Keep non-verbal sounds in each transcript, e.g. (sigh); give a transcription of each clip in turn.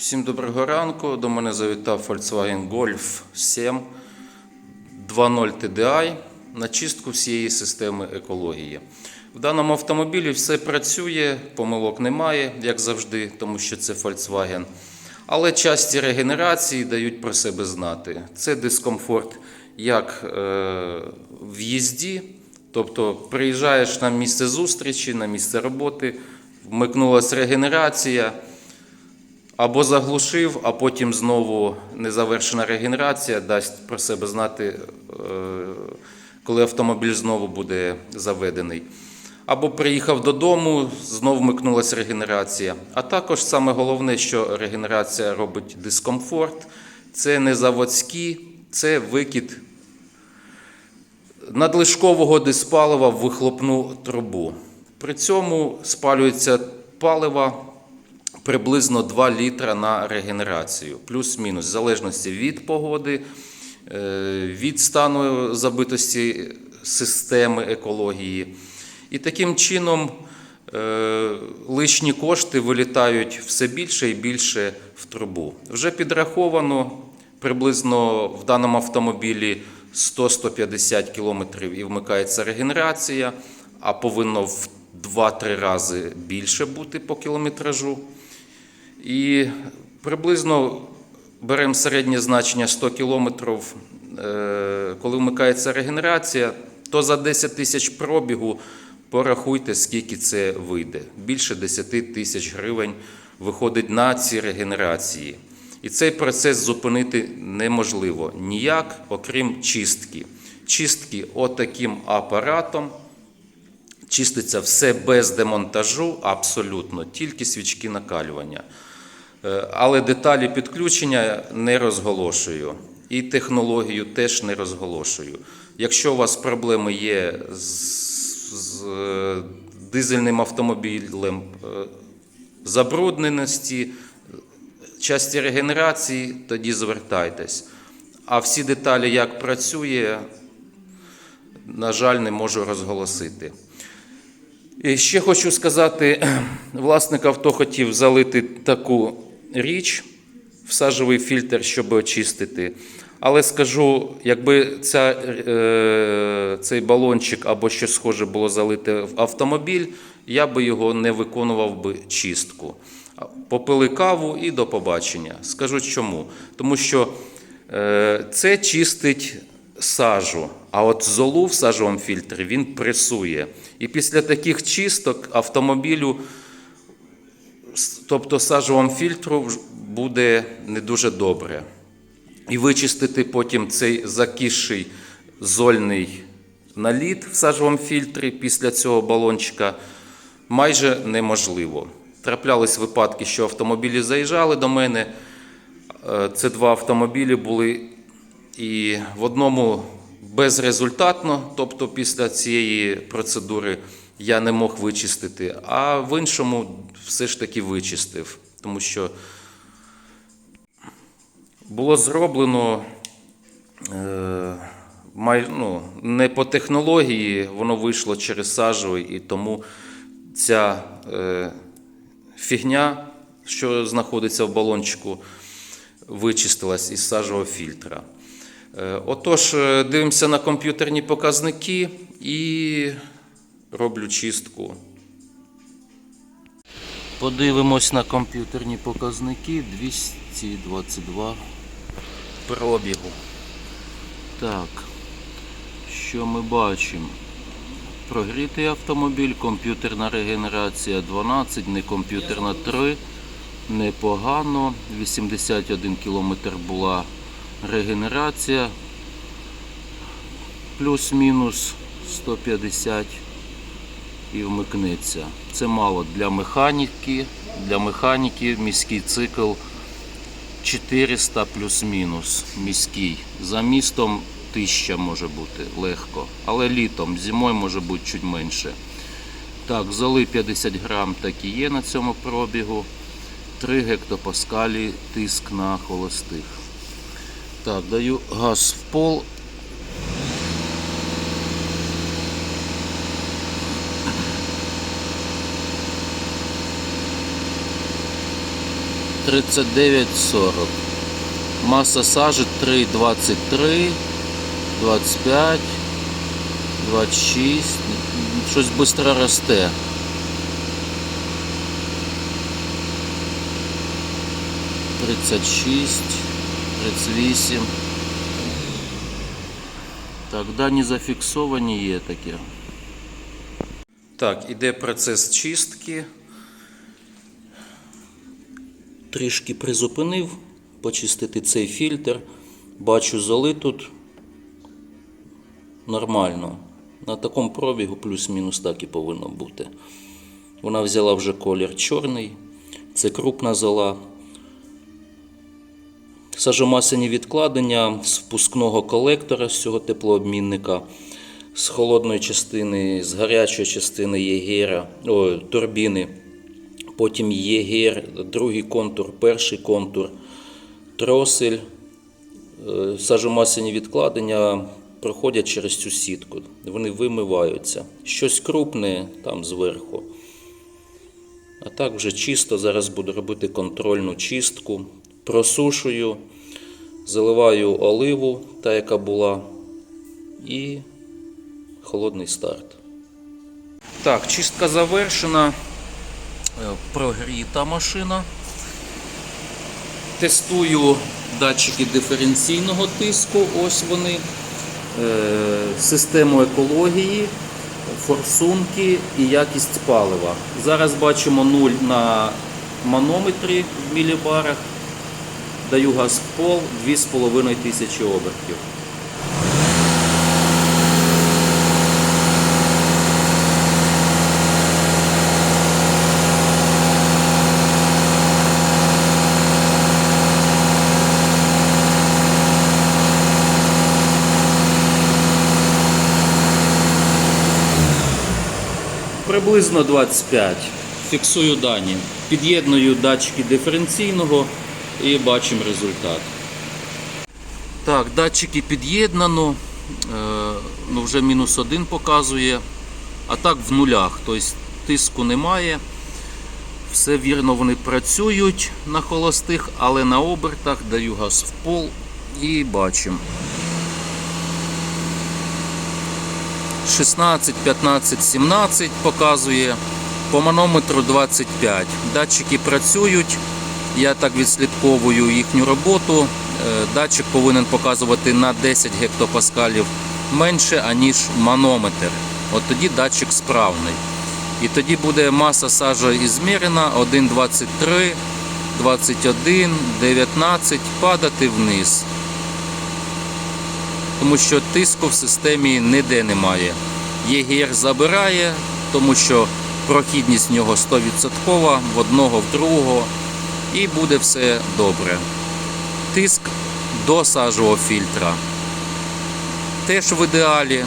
Всім доброго ранку. До мене завітав Volkswagen Golf 7 2.0 TDI на чистку всієї системи екології. В даному автомобілі все працює, помилок немає, як завжди, тому що це Volkswagen. Але часті регенерації дають про себе знати. Це дискомфорт як е, в їзді, тобто приїжджаєш на місце зустрічі, на місце роботи, вмикнулася регенерація. Або заглушив, а потім знову незавершена регенерація дасть про себе знати, е, коли автомобіль знову буде заведений. Або приїхав додому, знову вмикнулася регенерація. А також саме головне, що регенерація робить дискомфорт, це не заводські, це викид надлишкового диспалива в вихлопну трубу. При цьому спалюється паливо приблизно 2 літра на регенерацію, плюс-мінус, в залежності від погоди, е, від стану забитості системи екології. І таким чином е, лишні кошти вилітають все більше і більше в трубу. Вже підраховано приблизно в даному автомобілі 100-150 км і вмикається регенерація, а повинно в 2-3 рази більше бути по кілометражу. І приблизно беремо середнє значення 100 км, коли вмикається регенерація, то за 10 тисяч пробігу порахуйте, скільки це вийде. Більше 10 тисяч гривень виходить на ці регенерації. І цей процес зупинити неможливо ніяк, окрім чистки. Чистки отаким апаратом. Чиститься все без демонтажу, абсолютно, тільки свічки накалювання. Е, Але деталі підключення не розголошую. І технологію теж не розголошую. Якщо у вас проблеми є з, з е, дизельним автомобілем е, забрудненості, часті регенерації, тоді звертайтесь. А всі деталі, як працює, на жаль, не можу розголосити. І ще хочу сказати, (clears throat) власник авто хотів залити таку річ в сажовий фільтр, щоб очистити. Але скажу, якби ця, е, цей балончик або щось схоже було залите в автомобіль, я би його не виконував би чистку. Попили каву і до побачення. Скажу чому. Тому що е, це чистить сажу, а от золу в сажовому фільтрі він пресує. І після таких чисток автомобілю, тобто сажовому фільтру, буде не дуже добре. І вичистити потім цей закисший зольний наліт в сажовому фільтрі після цього балончика майже неможливо. Траплялись випадки, що автомобілі заїжджали до мене. Е, Це два автомобілі були, і в одному безрезультатно, тобто після цієї процедури я не мог вичистити, а в іншому все ж таки вичистив, тому що було зроблено е, май, ну, не по технології, воно вийшло через сажовий, і тому ця е, фігня, що знаходиться в балончику, вичистилась із сажового фільтра. Е, Отож, е, дивимося на комп'ютерні показники і роблю чистку. Подивимось на комп'ютерні показники 222 пробігу. Так, що ми бачимо? Прогрітий автомобіль, комп'ютерна регенерація 12, не комп'ютерна 3. Непогано. 81 км була регенерація. Плюс-мінус 150 і вмикнеться. Це мало для механіки. Для механіки міський цикл 400 плюс-мінус міський. За містом 1000 може бути легко. Але літом, зимою може бути чуть менше. Так, золи 50 грам так і є на цьому пробігу. 3 гектопаскалі тиск на холостих. Так, даю газ в пол. 39,40. Маса сажі 3,23, 25, 26. Щось швидко росте. Тридцять шість, тридцять вісім. Так, дані зафіксовані є таке. Так, іде процес чистки. Трішки призупинив, почистити цей фільтр. Бачу, золи тут нормально. На такому пробігу плюс-мінус так і повинно бути. Вона взяла вже колір чорний. Це крупна зола. Сажомасляні відкладення з впускного колектора з цього теплообмінника, з холодної частини, з гарячої частини єгера, о, турбіни. Потім єгер, другий контур, перший контур, тросель. Е, Сажомасляні відкладення проходять через цю сітку. Вони вимиваються. Щось крупне там зверху. А так вже чисто. Зараз буду робити контрольну чистку. Просушую, заливаю оливу, та яка була, і холодний старт. Так, чистка завершена. Е, Прогріта машина. Тестую датчики диференційного тиску. Ось вони. Е, Систему екології, форсунки і якість палива. Зараз бачимо 0 на манометрі в мілібарах. Даю газ в пол 2,5 тисячі обертів. Приблизно 25. Фіксую дані. Під'єдную датчики диференційного і бачимо результат. Так, датчики під'єднано. Е, ну вже мінус один показує. А так в нулях. Тобто тиску немає. Все вірно, вони працюють на холостих, але на обертах даю газ в пол і бачимо. 16, 15, 17 показує. По манометру 25. Датчики працюють. Я так відслідковую їхню роботу. Е, Датчик повинен показувати на 10 гектопаскалів менше, аніж манометр. От тоді датчик справний. І тоді буде маса сажа ізмірена 1,23, 21, 19 падати вниз. Тому що тиску в системі ніде немає. ЄГР забирає, тому що прохідність в нього 100% в одного, в другого. І буде все добре. Тиск до сажового фільтра. Теж в ідеалі.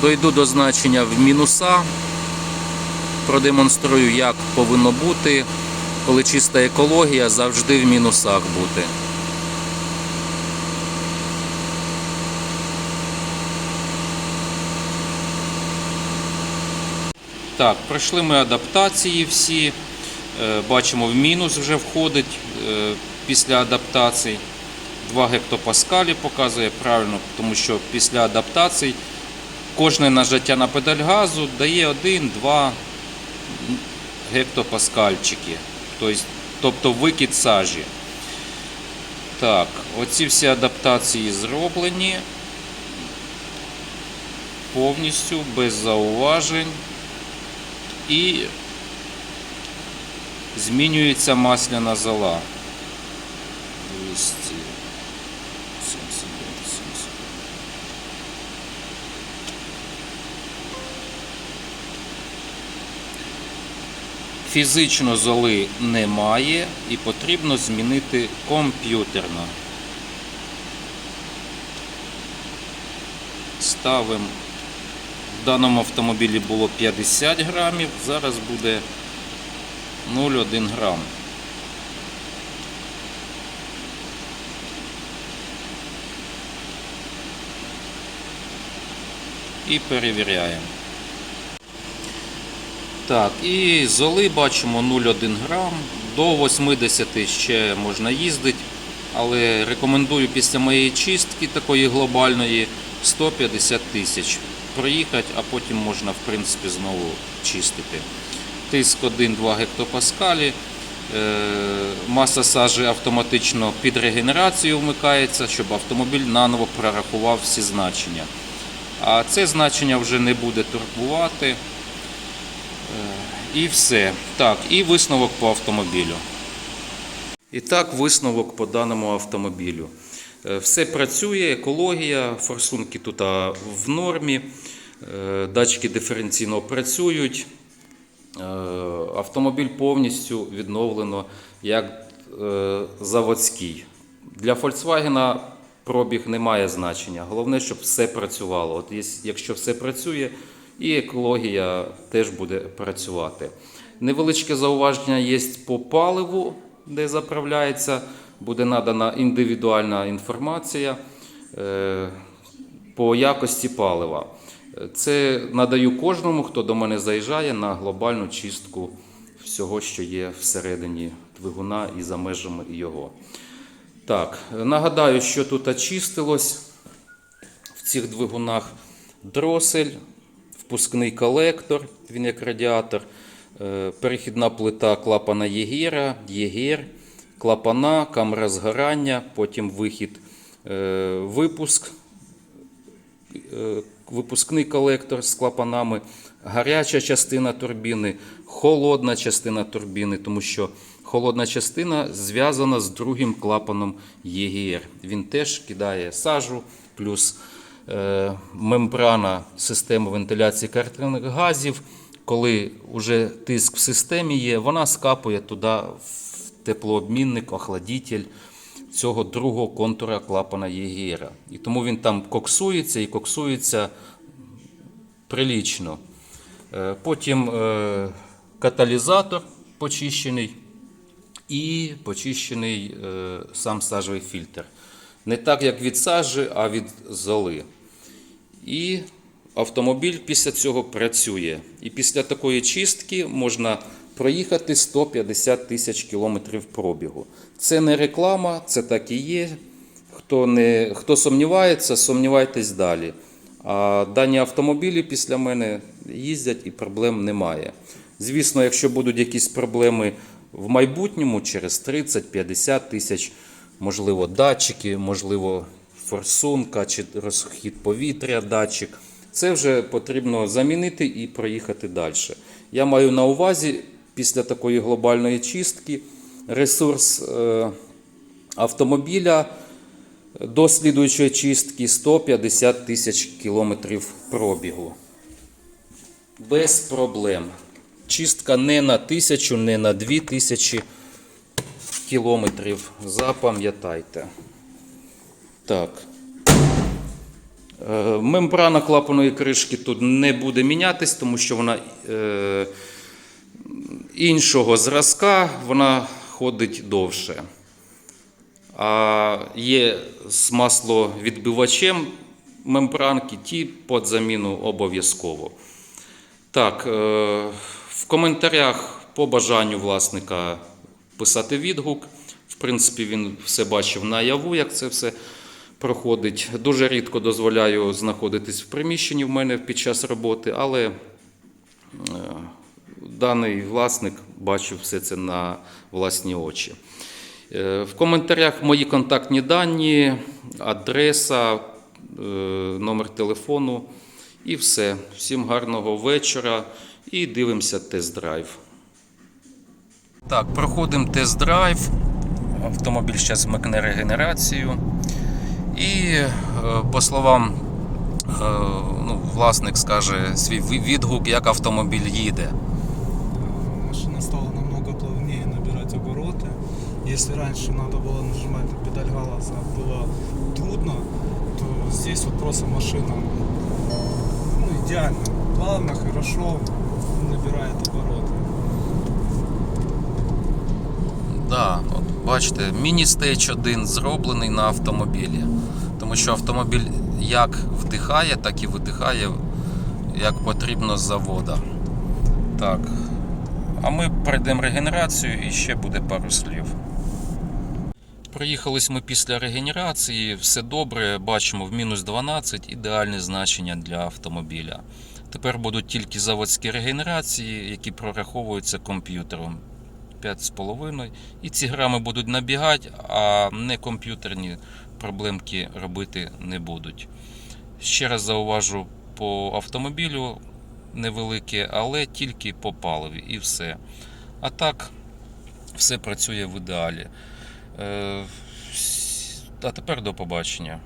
Дойду до значення в мінуса. Продемонструю, як повинно бути, коли чиста екологія завжди в мінусах бути. Так, пройшли ми адаптації всі. Е, Бачимо, в мінус вже входить е, після адаптацій. 2 гектопаскалі показує правильно, тому що після адаптацій кожне нажаття на педаль газу дає 1-2 гектопаскальчики. Тобто, тобто викид сажі. Так, оці всі адаптації зроблені повністю без зауважень і змінюється масляна зола. Фізично золи немає і потрібно змінити комп'ютерно. Ставимо в даному автомобілі було 50 грамів, зараз буде 0,1 грам. І перевіряємо. Так, і золи бачимо 0,1 грам. До 80 ще можна їздити, але рекомендую після моєї чистки такої глобальної 150 тисяч проїхати, а потім можна в принципі знову чистити. Тиск 1-2 гектопаскалі. Е, Маса сажі автоматично під регенерацію вмикається, щоб автомобіль наново прорахував всі значення. А це значення вже не буде турбувати. І все. Так, і висновок по автомобілю. І так, висновок по даному автомобілю. Е, Все працює, екологія, форсунки тут в нормі, е, датчики диференційно працюють. Е, Автомобіль повністю відновлено як заводський. Для Volkswagen пробіг не має значення. Головне, щоб все працювало. От якщо все працює, і екологія теж буде працювати. Невеличке зауваження є по паливу, де заправляється. Буде надана індивідуальна інформація е, по якості палива. Це надаю кожному, хто до мене заїжджає на глобальну чистку всього, що є всередині двигуна і за межами його. Так, нагадаю, що тут очистилось в цих двигунах дросель, впускний колектор, він як радіатор, е, перехідна плита клапана Єгера, Єгер, клапана, камера згорання, потім вихід, е, випуск, е, випускний колектор з клапанами, гаряча частина турбіни, холодна частина турбіни, тому що холодна частина зв'язана з другим клапаном ЄГР. Він теж кидає сажу, плюс мембрана системи вентиляції картерних газів. Коли вже тиск в системі є, вона скапує туди в теплообмінник, охладитель цього другого контура клапана Єгера. І тому він там коксується і коксується прилічно. Е, Потім е, каталізатор почищений і почищений е, сам сажовий фільтр. Не так, як від сажі, а від золи. І автомобіль після цього працює. І після такої чистки можна проїхати 150 тисяч кілометрів пробігу. Це не реклама, це так і є. Хто, не, хто сумнівається, сумнівайтесь далі. А дані автомобілі після мене їздять і проблем немає. Звісно, якщо будуть якісь проблеми в майбутньому, через 30-50 тисяч, можливо, датчики, можливо, форсунка чи розхід повітря, датчик. Це вже потрібно замінити і проїхати далі. Я маю на увазі після такої глобальної чистки ресурс е, автомобіля до слідуючої чистки 150 тисяч кілометрів пробігу. Без проблем. Чистка не на тисячу, не на дві тисячі кілометрів. Запам'ятайте. Так. Е, Мембрана клапаної кришки тут не буде мінятись, тому що вона е, іншого зразка, вона ходить довше. А є з масловідбивачем мембранки, ті під заміну обов'язково. Так, е, в коментарях по бажанню власника писати відгук. В принципі, він все бачив наяву, як це все проходить. Дуже рідко дозволяю знаходитись в приміщенні в мене під час роботи, але е, даний власник бачив все це на власні очі. Е, В коментарях мої контактні дані, адреса, е, номер телефону і все. Всім гарного вечора і дивимося тест-драйв. Так, проходимо тест-драйв. Автомобіль зараз вмикне регенерацію. І е, по словам, е, ну, власник скаже свій ви- відгук, як автомобіль їде. Машина стала намного плавнее набирать обороты. Если раньше надо было нажимать на педаль газа, было трудно, то здесь вот просто машина ну, идеально, плавно, хорошо набирает обороты. Да, от бачите, міні-стейдж 1 зроблений на автомобілі. Тому що автомобіль як вдихає, так і видихає, як потрібно з завода. Так. А ми пройдемо регенерацію і ще буде пару слів. Проїхались ми після регенерації, все добре, бачимо в мінус 12 ідеальне значення для автомобіля. Тепер будуть тільки заводські регенерації, які прораховуються комп'ютером 5,5. І ці грами будуть набігати, а не комп'ютерні проблемки робити не будуть. Ще раз зауважу по автомобілю невелике, але тільки по паливі і все. А так, все працює в ідеалі. Е, А тепер до побачення.